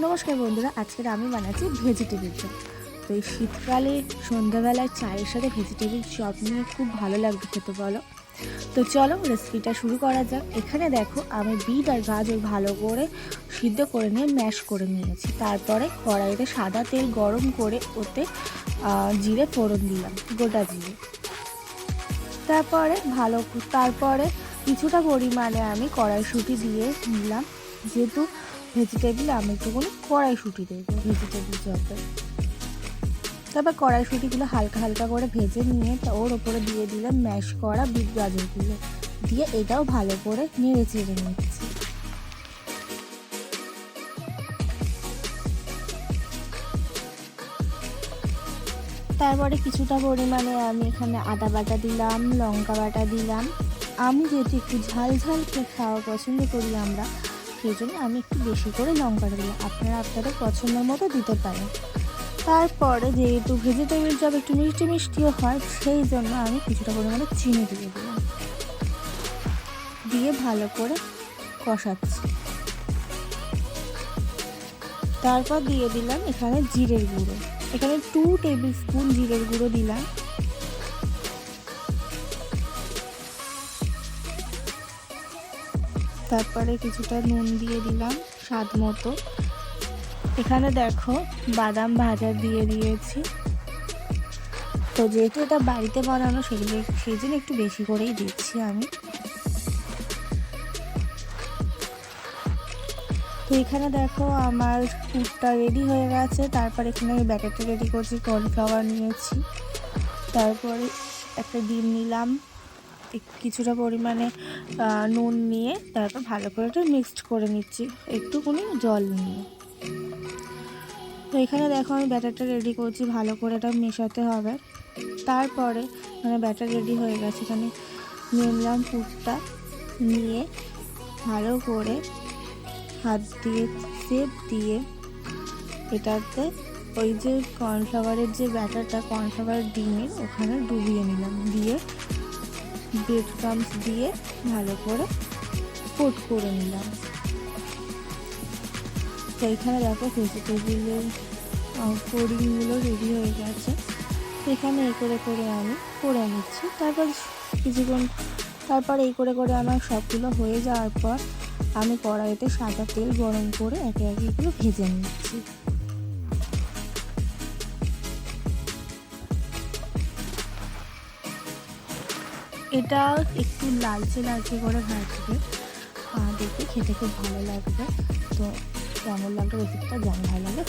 নমস্কার বন্ধুরা, আজকের আমি বানাচ্ছি ভেজিটেবিল চপ তো এই শীতকালে, সন্ধ্যাবেলায় চায়ের সাথে ভেজিটেবিল চপ নিয়ে খুব ভালো লাগবে খেতে বলো। তো চলো রেসিপিটা শুরু করা যাক। এখানে দেখো, আমি বিট আর গাজর ভালো করে সিদ্ধ করে নিয়ে ম্যাশ করে নিয়েছি। তারপরে কড়াইতে সাদা তেল গরম করে ওতে জিরে ফোড়ন দিলাম, গোটা জিরে। তারপরে ভালো তারপরে কিছুটা পরিমাণে আমি কড়াইশুঁটি দিয়ে নিলাম যেহেতু ভেজিটেবিল আমি একটুখানি কড়াইশুঁটি দেবো ভেজিটেবিল চপে তারপর কড়াইশুঁটিগুলো হালকা হালকা করে ভেজে নিয়ে ওর ওপরে দিয়ে দিলাম ম্যাশ করা বিট গাজরগুলো। দিয়ে এটাও ভালো করে নেড়ে চেড়ে নিচ্ছি। তারপরে কিছুটা পরিমাণে আমি এখানে আদা বাটা দিলাম, লঙ্কা বাটা দিলাম। আমি যেহেতু একটু ঝাল ঝাল খাওয়া পছন্দ করি আমরা সেই জন্য আমি একটু বেশি করে লঙ্কাটা দিলাম আপনারা আপনাদের পছন্দ মতো দিতে পারেন। তারপরে যেহেতু ভেজিটেবিল চপ একটু মিষ্টি মিষ্টিও হয়, সেই জন্য আমি কিছুটা পরিমাণে চিনি দিয়ে দিলাম দিয়ে ভালো করে কষাচ্ছি। তারপর দিয়ে দিলাম এখানে জিরের গুঁড়ো। এখানে টু টেবিল স্পুন জিরের গুঁড়ো দিলাম। তারপরে কিছুটা নুন দিয়ে দিলাম, স্বাদ মতো। এখানে দেখো বাদাম ভাজা দিয়ে দিয়েছি। তো যেহেতু এটা বাড়িতে বানানো, সেগুলো সেই জন্য একটু বেশি করেই দিচ্ছি আমি। তো এখানে দেখো আমার পুরটা রেডি হয়ে গেছে। তারপর এখানে আমি ব্যাটারটা রেডি করছি, কর্নফ্লাওয়ার নিয়েছি। তারপরে একটা ডিম নিলাম। কিছুটা পরিমাণে নুন নিয়ে তারপর ভালো করে এটা মিক্সড করে নিচ্ছি। একটুখানি জল নিয়ে। তো এখানে দেখো আমি ব্যাটারটা রেডি করছি, ভালো করে এটা মেশাতে হবে। তারপরে মানে ব্যাটার রেডি হয়ে গেছে, এখানে নিলাম পুরটা নিয়ে ভালো করে হাত দিয়ে সেপ দিয়ে এটাতে ওই যে কর্নফ্লাওয়ারের যে ব্যাটারটা কর্নফ্লাওয়ার ডিমের ওখানে ডুবিয়ে নিলাম। ব্রেড ক্রামস দিয়ে ভালো করে কোট করে নিলাম। তো এখানে দেখো ভেজিটেবিলের কোডিংগুলো রেডি হয়ে গেছে। এখানে এই করে করে আমি করে নিচ্ছি। তারপর কিছুক্ষণ, তারপর এই করে করে আমার সবগুলো হয়ে যাওয়ার পর আমি কড়াইতে সাদা তেল গরম করে একে একে এগুলো ভেজে নিচ্ছি। এটা একটু লালচে লালচে করে ভাজবে। আহ, দেখতে খেতে খুব ভালো লাগবে। তো কেমন লাগবে রেসিপিটা? যেমন ভালো লাগবে